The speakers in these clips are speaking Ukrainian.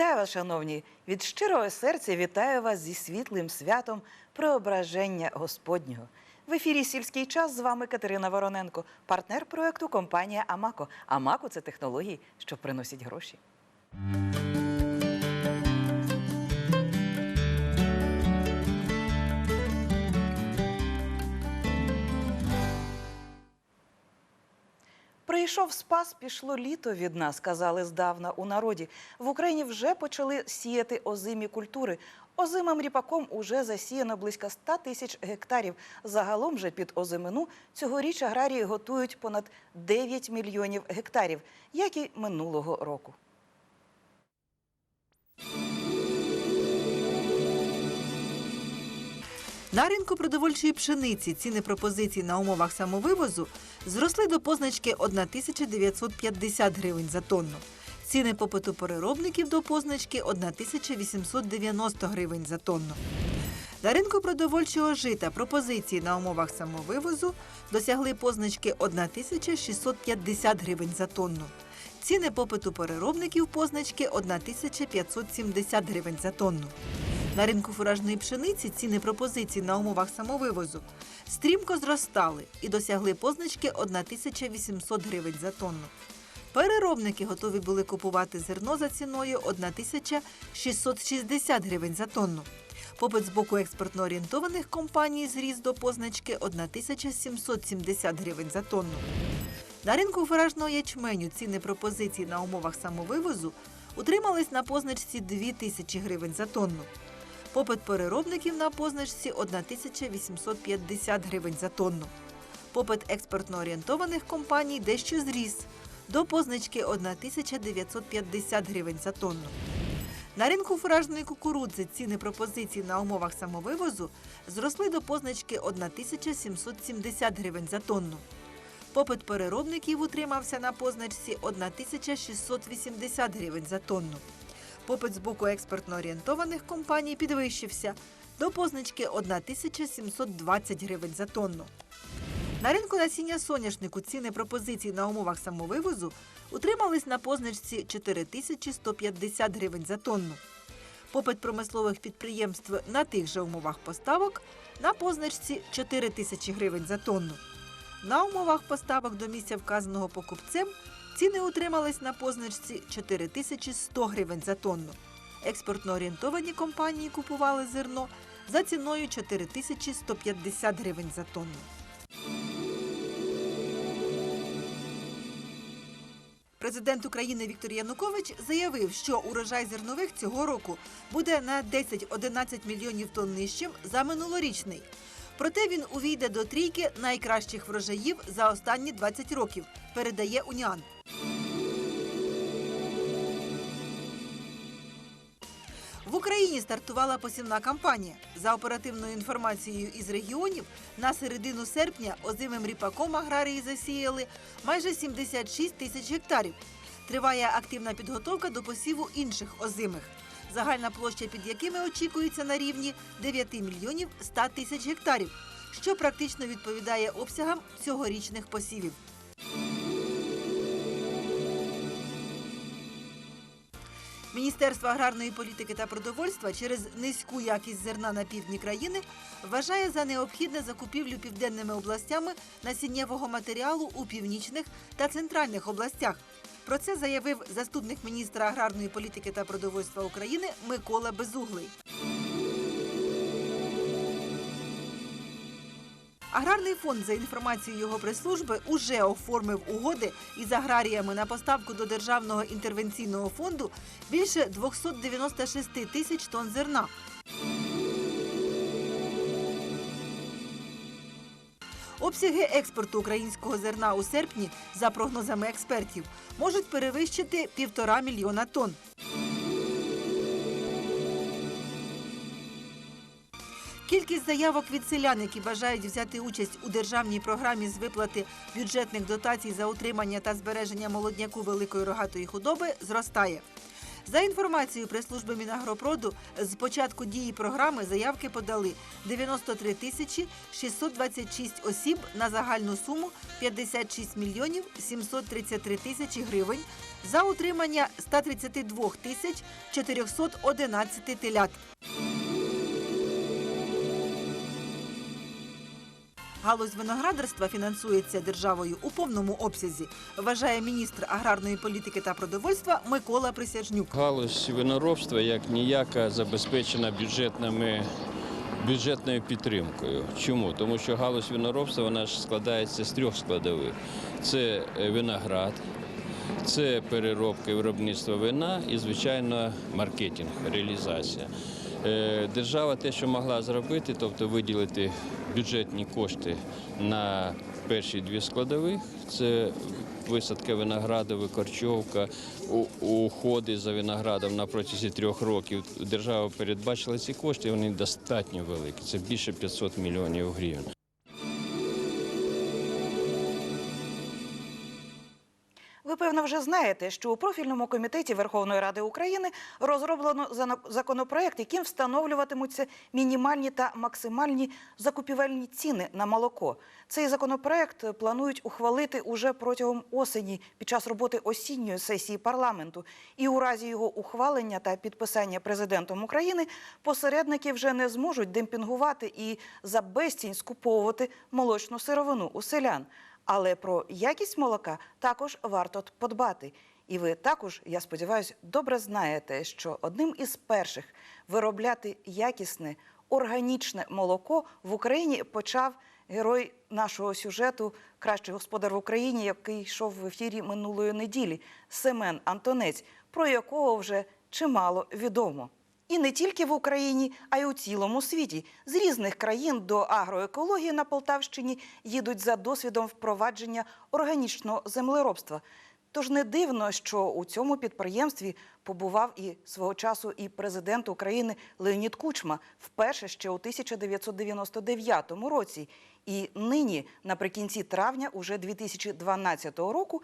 Вітаю вас, шановні! Від щирого серця вітаю вас зі світлим святом Преображення Господнього. В ефірі сільський час з вами Катерина Вороненко, партнер проекту компанія Амако. Амако це технології, що приносять гроші. Прийшов спас, пішло літо від нас, казали здавна у народі. В Україні вже почали сіяти озимі культури. Озимим ріпаком уже засіяно близько 100 тисяч гектарів. Загалом же під озимину цьогоріч аграрії готують понад 9 мільйонів гектарів, як і минулого року. На ринку продовольчої пшениці ціни пропозицій на умовах самовивозу зросли до позначки 1950 гривень за тонну. Ціни попиту переробників до позначки 1890 гривень за тонну. На ринку продовольчого жита пропозиції на умовах самовивозу досягли позначки 1650 гривень за тонну. Ціни попиту переробників позначки 1570 гривень за тонну. На ринку фуражної пшениці ціни пропозицій на умовах самовивозу стрімко зростали і досягли позначки 1800 гривень за тонну. Переробники готові були купувати зерно за ціною 1660 гривень за тонну. Попит з боку експортно орієнтованих компаній зріс до позначки 1770 гривень за тонну. На ринку фуражного ячменю ціни пропозицій на умовах самовивозу утримались на позначці 2000 гривень за тонну. Попит переробників на позначці 1850 гривень за тонну. Попит експортно орієнтованих компаній дещо зріс до позначки 1950 гривень за тонну. На ринку фуражної кукурудзи ціни пропозицій на умовах самовивозу зросли до позначки 1770 гривень за тонну. Попит переробників утримався на позначці 1680 гривень за тонну. Попит з боку експортно орієнтованих компаній підвищився до позначки 1720 гривень за тонну. На ринку насіння соняшнику ціни пропозицій на умовах самовивозу утримались на позначці 4150 гривень за тонну. Попит промислових підприємств на тих же умовах поставок на позначці 4 тисячі гривень за тонну. На умовах поставок до місця вказаного покупцем ціни утримались на позначці 4100 гривень за тонну. Експортно орієнтовані компанії купували зерно за ціною 4150 гривень за тонну. Президент України Віктор Янукович заявив, що урожай зернових цього року буде на 10-11 мільйонів тонн нижчим за минулорічний. Проте він увійде до трійки найкращих врожаїв за останні 20 років, передає Уніан. В Україні стартувала посівна кампанія. За оперативною інформацією із регіонів, на середину серпня озимим ріпаком аграрії засіяли майже 76 тисяч гектарів. Триває активна підготовка до посіву інших озимих. Загальна площа під якими очікується на рівні 9 мільйонів 100 тисяч гектарів, що практично відповідає обсягам цьогорічних посівів. Міністерство аграрної політики та продовольства через низьку якість зерна на півдні країни вважає за необхідне закупівлю південними областями насіннєвого матеріалу у північних та центральних областях. Про це заявив заступник міністра аграрної політики та продовольства України Микола Безуглий. Аграрний фонд, за інформацією його прес-служби, уже оформив угоди із аграріями на поставку до державного інтервенційного фонду більше 296 тисяч тонн зерна. Обсяги експорту українського зерна у серпні, за прогнозами експертів, можуть перевищити півтора мільйона тонн. Кількість заявок від селян, які бажають взяти участь у державній програмі з виплати бюджетних дотацій за утримання та збереження молодняку великої рогатої худоби, зростає. За інформацією прес-служби Мінагропроду, з початку дії програми заявки подали 93 тисячі 626 осіб на загальну суму 56 мільйонів 733 тисячі гривень за утримання 132 тисяч 411 телят. Галузь виноградарства фінансується державою у повному обсязі, вважає міністр аграрної політики та продовольства Микола Присяжнюк. Галузь виноробства як ніяка забезпечена бюджетними. Бюджетною підтримкою. Чому? Тому що галузь виноробства вона ж складається з трьох складових: це е, виноград, це переробка і виробництво вина і, звичайно, маркетинг, реалізація. Е, Держава те, що могла зробити, тобто виділити бюджетні кошти на перші дві складових, це висадка винограду, викорчовка, уходи за виноградом на протязі трьох років. Держава передбачила ці кошти, вони достатньо великі. Це більше 500 мільйонів гривень. Ви певно вже знаєте, що у профільному комітеті Верховної Ради України розроблено законопроект, яким встановлюватимуться мінімальні та максимальні закупівельні ціни на молоко. Цей законопроект планують ухвалити уже протягом осені під час роботи осінньої сесії парламенту. І у разі його ухвалення та підписання президентом України посередники вже не зможуть демпінгувати і за безцінь скуповувати молочну сировину у селян. Але про якість молока також варто подбати. І ви також, я сподіваюся, добре знаєте, що одним із перших виробляти якісне органічне молоко в Україні почав герой нашого сюжету Кращий господар в Україні, який йшов в ефірі минулої неділі Семен Антонець, про якого вже чимало відомо. І не тільки в Україні, а й у цілому світі. З різних країн до агроекології на Полтавщині їдуть за досвідом впровадження органічного землеробства. Тож не дивно, що у цьому підприємстві побував і свого часу і президент України Леонід Кучма вперше ще у 1999 році. І нині, наприкінці травня, уже 2012 року,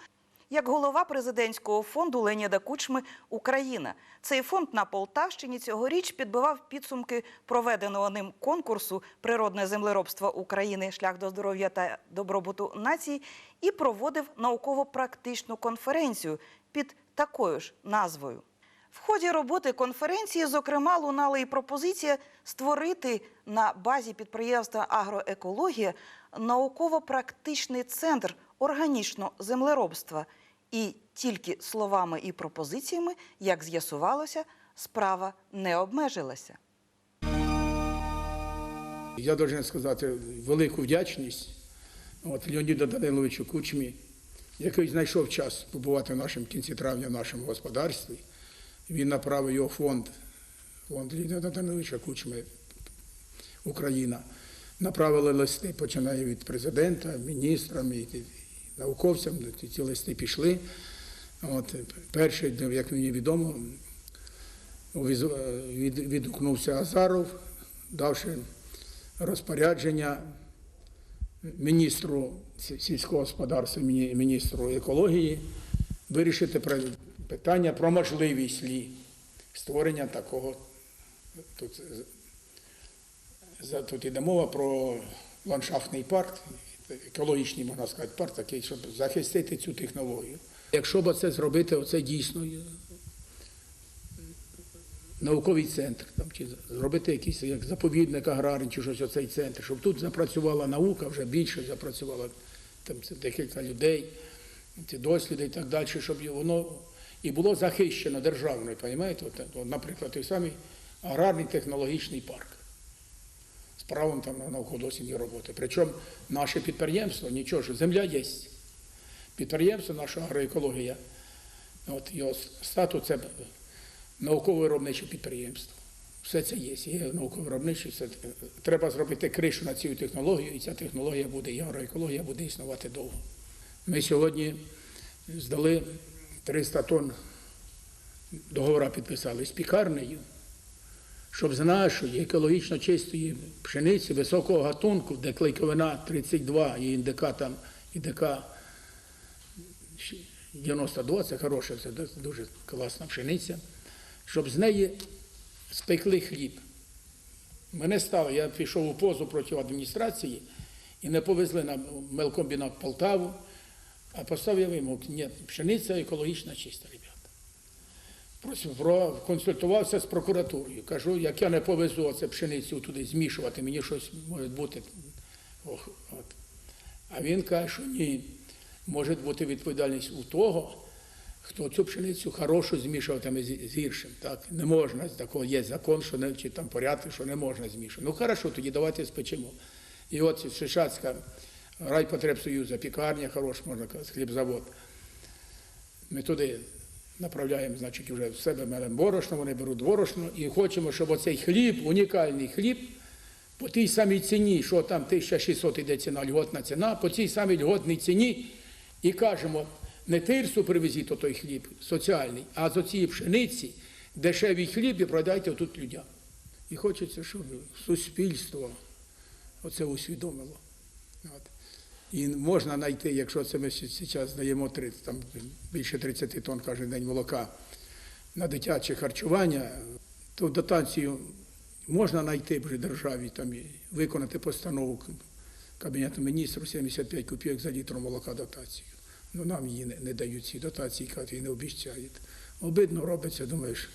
як голова президентського фонду Леніда Кучми Україна. Цей фонд на Полтавщині цьогоріч підбивав підсумки проведеного ним конкурсу Природне землеробство України шлях до здоров'я та добробуту нації і проводив науково-практичну конференцію під такою ж назвою. В ході роботи конференції, зокрема, лунала і пропозиція створити на базі підприємства Агроекологія науково-практичний центр органічного землеробства. І тільки словами і пропозиціями, як з'ясувалося, справа не обмежилася. Я должен сказати велику вдячність от, Леоніду Даниловичу Кучмі, який знайшов час побувати в нашому кінці травня в нашому господарстві. Він направив його фонд, фонд Леоніда Даниловича Кучми Україна. Направили листи, починає від президента, і науковцям. Ці- Ці листи пішли. От, перший, як мені відомо, віз- відгукнувся Азаров, давши розпорядження міністру сі- сільського господарства, міністру екології вирішити питання про можливість лі створення такого. Тут, за- тут іде мова про ландшафтний парк, екологічний, можна сказати, парк, такий, щоб захистити цю технологію. Якщо б це зробити, оце дійсно науковий центр, там, чи зробити якийсь як заповідник аграрний, чи щось оцей центр, щоб тут запрацювала наука, вже більше запрацювала там декілька людей, ці досліди і так далі, щоб воно і було захищено державною, розумієте? От, наприклад, той самий аграрний технологічний парк правом там на науково-дослідні роботи. Причому наше підприємство, нічого, що земля є. Підприємство, наша агроекологія, от його статус це науково-виробниче підприємство. Все це є. Є науково-виробниче, це- треба зробити кришу на цю технологію, і ця технологія буде, і агроекологія буде існувати довго. Ми сьогодні здали 300 тонн договора підписали з пікарнею, щоб з нашої екологічно чистої пшениці високого гатунку, де клейковина 32 і індика там, індика 92, це хороша, це дуже класна пшениця. щоб з неї спекли хліб. Мене стало, я пішов у позу проти адміністрації і не повезли на мелкомбінат Полтаву, а поставив вимогу, ні, пшениця екологічна чиста, консультувався з прокуратурою. Кажу, як я не повезу оце пшеницю туди змішувати, мені щось може бути. Ох, от. А він каже, що ні, може бути відповідальність у того, хто цю пшеницю хорошу змішуватиме з з гіршим. Так? Не можна, такого є закон, що не, чи там порядок, що не можна змішувати. Ну хорошо, тоді давайте спечемо. І от Шишацька райпотребсоюза, пікарня хороша, можна казати, хлібзавод. Ми туди направляємо, значить, вже в себе мелем борошно, вони беруть борошно і хочемо, щоб оцей хліб, унікальний хліб, по тій самій ціні, що там 1600 іде ціна, льготна ціна, по цій самій льготній ціні і кажемо, не тирсу привезіть той хліб соціальний, а з оцієї пшениці дешевий хліб і продайте тут людям. І хочеться, щоб суспільство оце усвідомило. От. І можна знайти, якщо це ми зараз даємо 30, там більше 30 тонн кожен день молока на дитяче харчування, то дотацію можна знайти при державі, там, виконати постанову Кабінету міністрів 75 копійок за літр молока дотацію. Ну нам її не, не дають ці дотації, кажуть, не обіцяють. Обидно робиться, думаєш,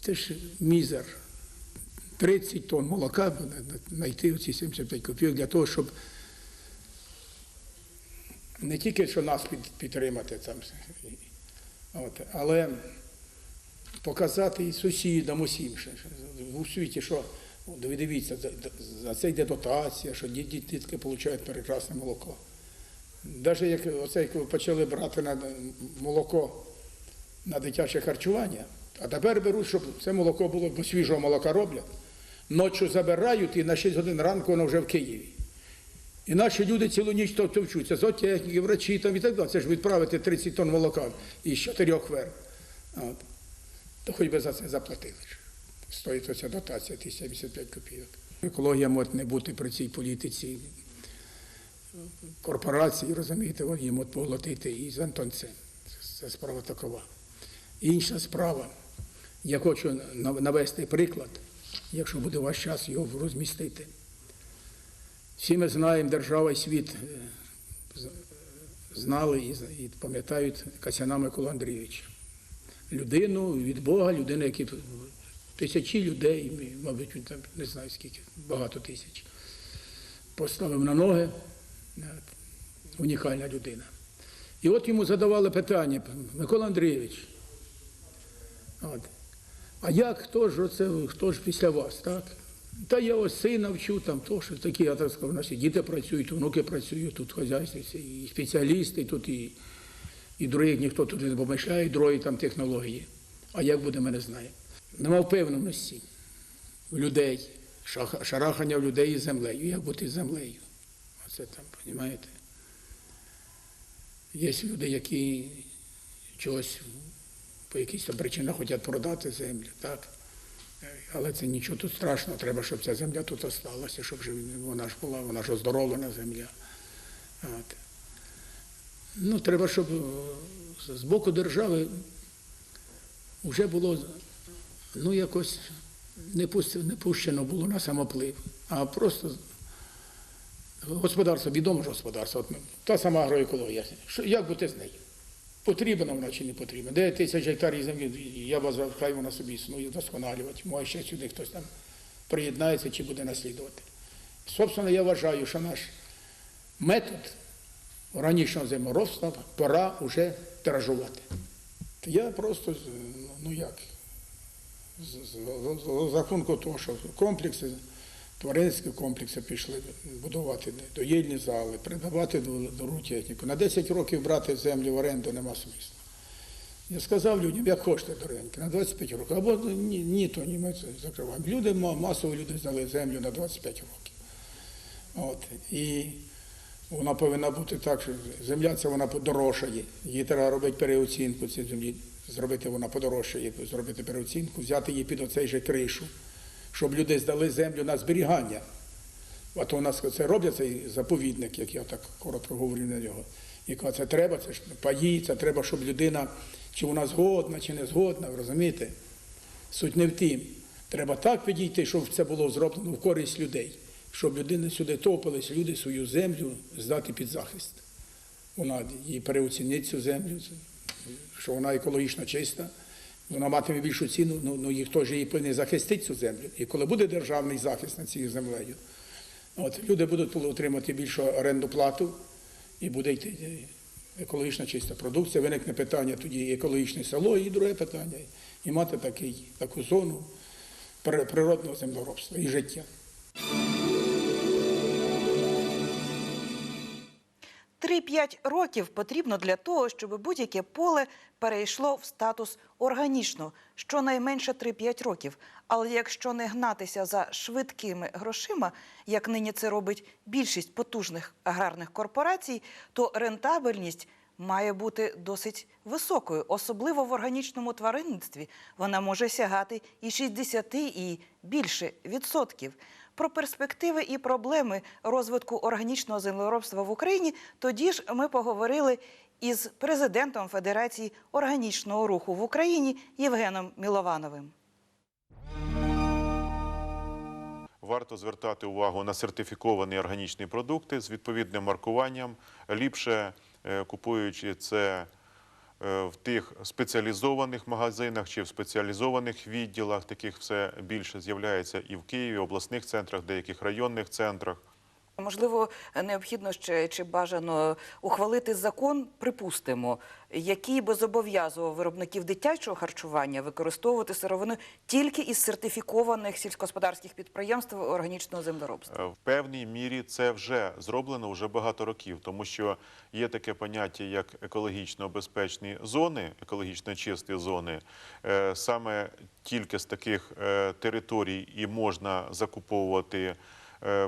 це ж мізер. 30 тонн молока знайти оці 75 копійок для того, щоб не тільки що нас під, підтримати там, от, але показати і сусідам усім що, у світі, що дивіться, за, це йде дотація, що ді- ді- дітки отримують прекрасне молоко. Навіть як оце як ви почали брати на молоко на дитяче харчування, а тепер беруть, щоб це молоко було, бо свіжого молока роблять. Ночі забирають і на 6 годин ранку воно вже в Києві. І наші люди цілу ніч то вчуться, зоотехніки, врачі там і так далі. Це ж відправити 30 тонн молока із чотирьох ферм. От. То хоч би за це заплатили. Стоїть оця дотація, ті 75 копійок. Екологія може не бути при цій політиці корпорації, розумієте, вони їм от поглотити і з Антонцем. Це- Це справа такова. Інша справа, я хочу навести приклад, якщо буде ваш час його розмістити. Всі ми знаємо, держава і світ е, знали і, пам'ятають Касяна Микола Андрійовича. Людину від Бога, людину, які тисячі людей, мабуть, там не знаю скільки, багато тисяч. Поставив на ноги, унікальна людина. І от йому задавали питання, Микола Андрійович, от, а як, хто ж оце, хто ж після вас, так? Та я ось сина вчу, там то, що такі, я так сказав, наші діти працюють, внуки працюють, тут хазяйство, і спеціалісти, тут і, і других ніхто тут не помішає, і другі там технології. А як буде, ми не знаємо. Нема впевненості в людей, шарахання в людей із землею. Як бути з землею? Оце там, розумієте? Є люди, які чогось по там причинах хочуть продати землю, так? Але це нічого тут страшного, треба, щоб ця земля тут осталася, щоб вона ж була, вона ж оздоровлена земля. От. Ну, треба, щоб е, з боку держави вже було ну, якось не пущено було на самоплив, а просто господарство, відоме ж господарство, та сама агроекологія. Як бути з нею? Потрібна вона чи не потрібна? 9 тисяч гектарів землі, я вважаю, хай вона собі існує, вдосконалювати. Може ще сюди хтось там приєднається чи буде наслідувати. Собственно, я вважаю, що наш метод органічного землеробства пора вже тиражувати. Я просто, ну як, з, з, з- з рахунку того, що комплекси, тваринські комплекси пішли будувати доїльні зали, придбати дорогу техніку. На 10 років брати землю в оренду нема смислу. Я сказав людям, як хочете дорогенькі, на 25 років. Або ні, ні то ні, ми це закриваємо. Люди, масово люди взяли землю на 25 років. От. І вона повинна бути так, що земля це вона подорожчає. Її треба робити переоцінку цієї землі, зробити вона подорожчає, зробити переоцінку, взяти її під оцей же кришу, щоб люди здали землю на зберігання. От у нас це роблять цей заповідник, як я так коротко говорю на нього. І кажу, це треба, це ж паї, це треба, щоб людина чи вона згодна, чи не згодна, розумієте? Суть не в тім. Треба так підійти, щоб це було зроблено в користь людей, щоб людина сюди топились, люди свою землю здати під захист. Вона її переоцінить цю землю, що вона екологічно чиста, вона матиме більшу ціну, ну, ну і хто ж її повинен захистити цю землю. І коли буде державний захист над цією землею, от, люди будуть отримати більшу оренду плату і буде йти е, екологічно чиста продукція. Виникне питання тоді екологічне село, і друге питання, і мати такий, таку зону природного землеробства і життя. Три-п'ять років потрібно для того, щоб будь-яке поле перейшло в статус органічного, щонайменше 3-5 років. Але якщо не гнатися за швидкими грошима, як нині це робить більшість потужних аграрних корпорацій, то рентабельність має бути досить високою, особливо в органічному тваринництві. Вона може сягати і 60, і більше відсотків. Про перспективи і проблеми розвитку органічного землеробства в Україні тоді ж ми поговорили із президентом Федерації органічного руху в Україні Євгеном Міловановим. Варто звертати увагу на сертифіковані органічні продукти з відповідним маркуванням. Ліпше е, купуючи це е, в тих спеціалізованих магазинах чи в спеціалізованих відділах, таких все більше з'являється і в Києві, обласних центрах, деяких районних центрах. Можливо, необхідно ще чи бажано ухвалити закон, припустимо, який би зобов'язував виробників дитячого харчування використовувати сировину тільки із сертифікованих сільськогосподарських підприємств органічного землеробства. Е, В певній мірі це вже зроблено вже багато років, тому що є таке поняття як екологічно безпечні зони, екологічно чисті зони. Е, Саме тільки з таких е, територій і можна закуповувати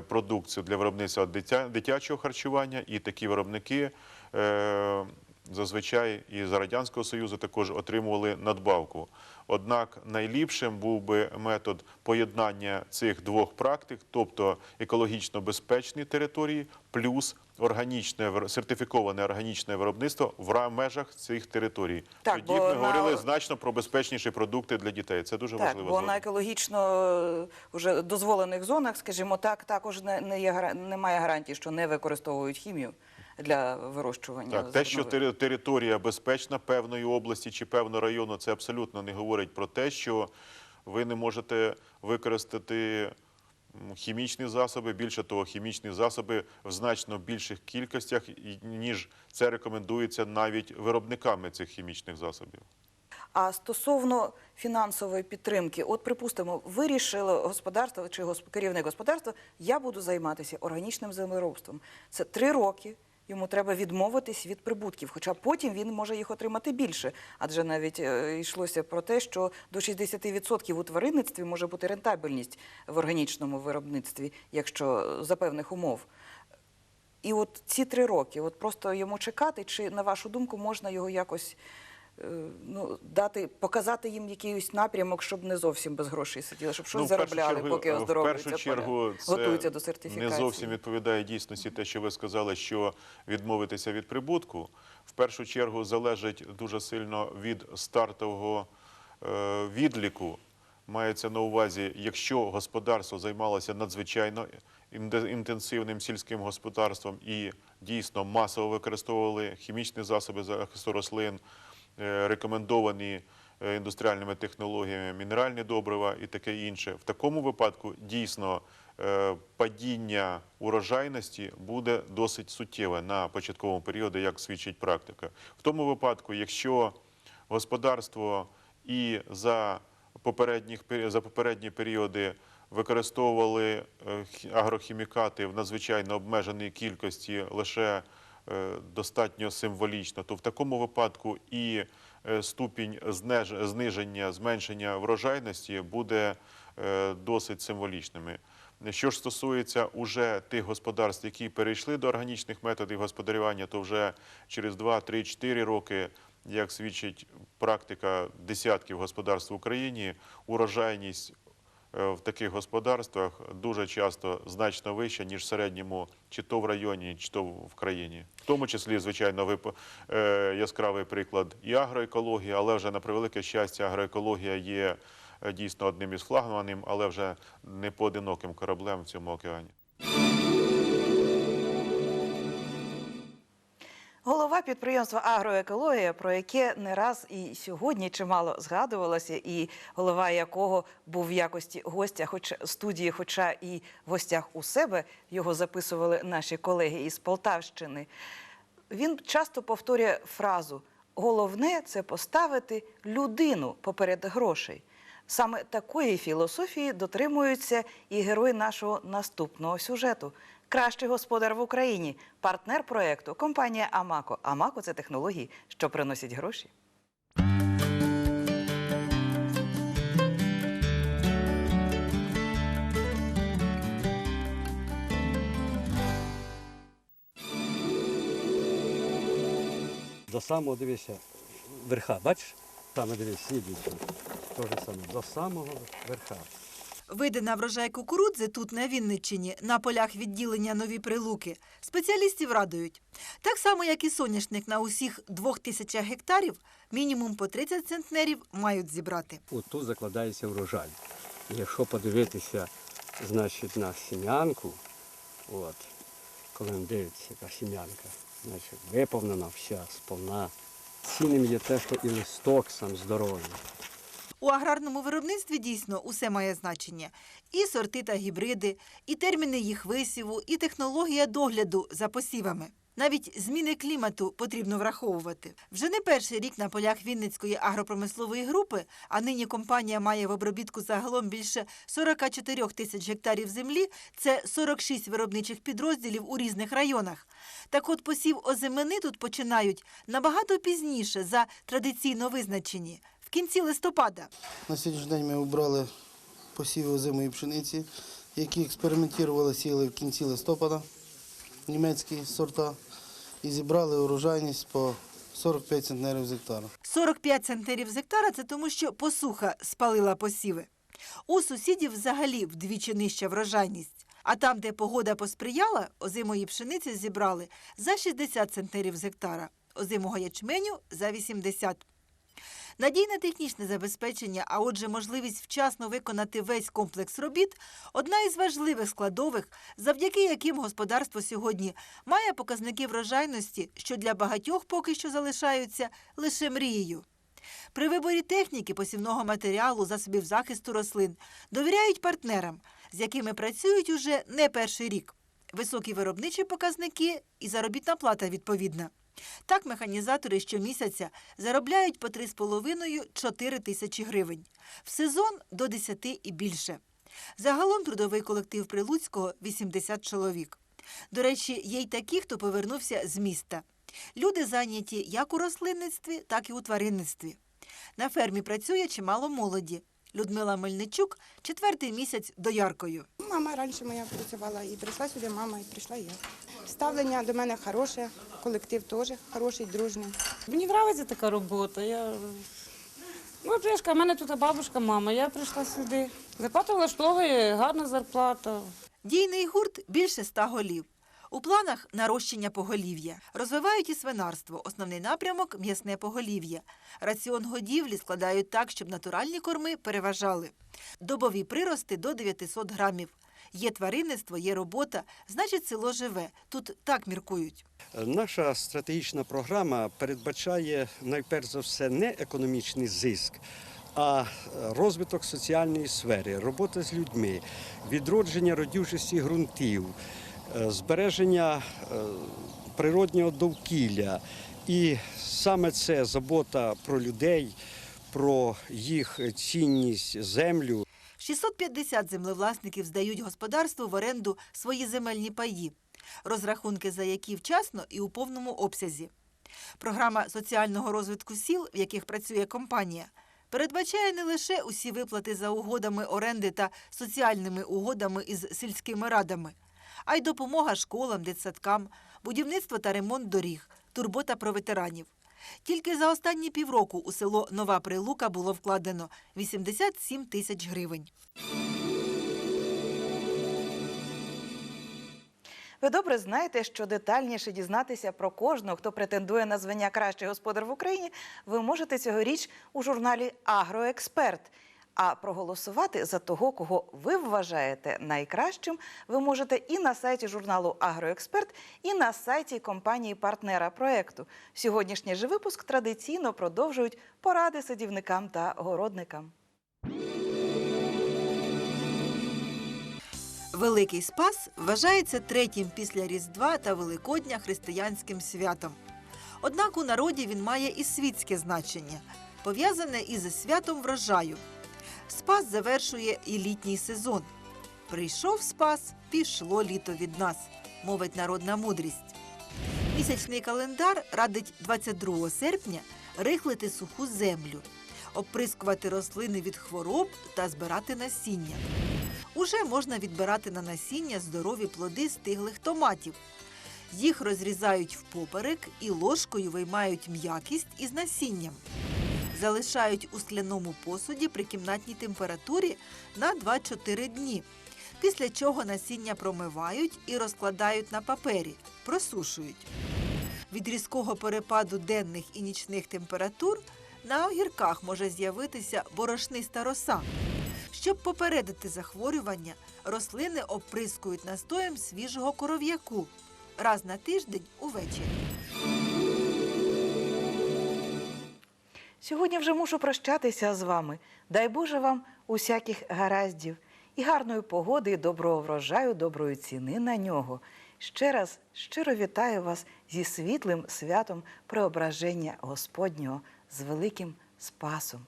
продукцію для виробництва дитя- дитячого харчування, і такі виробники. е, Зазвичай і за радянського союзу також отримували надбавку. Однак найліпшим був би метод поєднання цих двох практик, тобто екологічно безпечні території плюс органічне сертифіковане органічне виробництво в межах цих територій. Так, Тоді бо ми на- говорили значно про безпечніші продукти для дітей. Це дуже Так, важливо. бо зробити. на екологічно е, вже дозволених зонах, скажімо так, також не, не є немає гарантії, що не використовують хімію для вирощування. Так, те, що територія безпечна певної області чи певного району, це абсолютно не говорить про те, що ви не можете використати хімічні засоби. Більше того, хімічні засоби в значно більших кількостях, ніж це рекомендується навіть виробниками цих хімічних засобів. А стосовно фінансової підтримки, от припустимо, вирішило господарство чи керівник господарства, я буду займатися органічним землеробством. Це три роки. Йому треба відмовитись від прибутків, хоча потім він може їх отримати більше. Адже навіть е, йшлося про те, що до 60% у тваринництві може бути рентабельність в органічному виробництві, якщо за певних умов. І от ці три роки, от просто йому чекати, чи на вашу думку можна його якось ну, дати, показати їм якийсь напрямок, щоб не зовсім без грошей сиділи, щоб щось Ну, заробляли, чергу- поки В оздоровлюються першу чергу це готуються до сертифікації. не зовсім відповідає дійсності те, що ви сказали, що відмовитися від прибутку. В першу чергу залежить дуже сильно від стартового е, відліку. Мається на увазі, якщо господарство займалося надзвичайно інтенсивним сільським господарством і дійсно масово використовували хімічні засоби захисту рослин, е, рекомендовані е, індустріальними технологіями, мінеральні добрива і таке інше. В такому випадку дійсно е, падіння урожайності буде досить суттєве на початковому періоді, як свідчить практика. В тому випадку, якщо господарство і за попередніх за попередні періоди використовували е, агрохімікати в надзвичайно обмеженій кількості лише е, достатньо символічно, то в такому випадку і е, ступінь зниження, зменшення врожайності буде е, досить символічними. Що ж стосується уже тих господарств, які перейшли до органічних методів господарювання, то вже через 2, 3, 4 роки, як свідчить практика десятків господарств в Україні, урожайність е, в таких господарствах дуже часто значно вища, ніж в середньому, чи то в районі, чи то в країні. В тому числі, звичайно, вип- е, яскравий приклад і агроекології, але вже на превелике щастя, агроекологія є е, дійсно одним із флагманів, але вже не поодиноким кораблем в цьому океані. Голова підприємства Агроекологія, про яке не раз і сьогодні чимало згадувалося, і голова якого був в якості гостя, хоч студії, хоча і в гостях у себе його записували наші колеги із Полтавщини. Він часто повторює фразу: головне це поставити людину поперед грошей. Саме такої філософії дотримуються і герої нашого наступного сюжету. Кращий господар в Україні, партнер проекту, компанія Амако. Амако це технології, що приносять гроші. До самого дивися верха, бачиш? Саме дивись, слідуючи. Те ж саме, до самого верха. Види на врожай кукурудзи тут на Вінниччині, на полях відділення нові прилуки. Спеціалістів радують. Так само, як і соняшник на усіх двох тисячах гектарів, мінімум по 30 центнерів мають зібрати. От тут закладається врожай. Якщо подивитися, значить, на сім'янку, от, коли він дивиться, яка сім'янка, значить, виповнена вся, сповна. Цінним є те, що і листок сам здоровий. У аграрному виробництві дійсно усе має значення: і сорти та гібриди, і терміни їх висіву, і технологія догляду за посівами. Навіть зміни клімату потрібно враховувати. Вже не перший рік на полях Вінницької агропромислової групи, а нині компанія має в обробітку загалом більше 44 тисяч гектарів землі. Це 46 виробничих підрозділів у різних районах. Так от посів озимини тут починають набагато пізніше за традиційно визначені в кінці листопада. На сьогоднішній день ми обрали посіви озимої пшениці, які експериментували, сіяли в кінці листопада, німецькі сорта, і зібрали урожайність по 45 центнерів з гектара. 45 центнерів з гектара – це тому, що посуха спалила посіви. У сусідів взагалі вдвічі нижча врожайність. А там, де погода посприяла, озимої пшениці зібрали за 60 центнерів з гектара, озимого ячменю – за 80. Надійне технічне забезпечення, а отже, можливість вчасно виконати весь комплекс робіт одна із важливих складових, завдяки яким господарство сьогодні має показники врожайності, що для багатьох поки що залишаються лише мрією. При виборі техніки, посівного матеріалу, засобів захисту рослин довіряють партнерам, з якими працюють уже не перший рік. Високі виробничі показники і заробітна плата відповідна. Так механізатори щомісяця заробляють по 3,5-4 тисячі гривень. В сезон до 10 і більше. Загалом трудовий колектив Прилуцького 80 чоловік. До речі, є й такі, хто повернувся з міста. Люди зайняті як у рослинництві, так і у тваринництві. На фермі працює чимало молоді. Людмила Мельничук четвертий місяць дояркою. Мама раніше моя працювала і прийшла сюди мама, і прийшла я. Ставлення до мене хороше, колектив теж хороший, дружний. Мені подобається така робота. Я... Ну, в мене тут бабушка, мама. Я прийшла сюди. Зарплата влаштовує, гарна зарплата. Дійний гурт більше ста голів. У планах нарощення поголів'я. Розвивають і свинарство. Основний напрямок м'ясне поголів'я. Раціон годівлі складають так, щоб натуральні корми переважали. Добові прирости до 900 грамів. Є тваринництво, є робота, значить село живе. Тут так міркують. Наша стратегічна програма передбачає найперш за все не економічний зиск, а розвиток соціальної сфери, робота з людьми, відродження родючості ґрунтів, е, збереження е, природнього довкілля. І саме це забота про людей, про їх цінність, землю. 650 землевласників здають господарству в оренду свої земельні паї, розрахунки за які вчасно і у повному обсязі. Програма соціального розвитку сіл, в яких працює компанія, передбачає не лише усі виплати за угодами оренди та соціальними угодами із сільськими радами, а й допомога школам, дитсадкам, будівництво та ремонт доріг, турбота про ветеранів. Тільки за останні півроку у село Нова Прилука було вкладено 87 тисяч гривень. Ви добре знаєте, що детальніше дізнатися про кожного, хто претендує на звання кращий господар в Україні, ви можете цьогоріч у журналі Агроексперт. А проголосувати за того, кого ви вважаєте найкращим, ви можете і на сайті журналу Агроексперт, і на сайті компанії партнера проекту. Сьогоднішній же випуск традиційно продовжують поради садівникам та городникам. Великий Спас вважається третім після Різдва та Великодня християнським святом. Однак у народі він має і світське значення, пов'язане із святом врожаю. Спас завершує і літній сезон. Прийшов спас, пішло літо від нас, мовить народна мудрість. Місячний календар радить 22 серпня рихлити суху землю, обприскувати рослини від хвороб та збирати насіння. Уже можна відбирати на насіння здорові плоди стиглих томатів. Їх розрізають впоперек і ложкою виймають м'якість із насінням. Залишають у скляному посуді при кімнатній температурі на 2-4 дні. Після чого насіння промивають і розкладають на папері, просушують. Від різкого перепаду денних і нічних температур на огірках може з'явитися борошниста роса. Щоб попередити захворювання, рослини оприскують настоєм свіжого коров'яку раз на тиждень увечері. Сьогодні вже мушу прощатися з вами. Дай Боже вам усяких гараздів і гарної погоди, і доброго врожаю, доброї ціни на нього. Ще раз щиро вітаю вас зі світлим святом преображення Господнього з великим Спасом.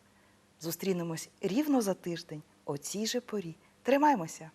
Зустрінемось рівно за тиждень о цій же порі. Тримаймося!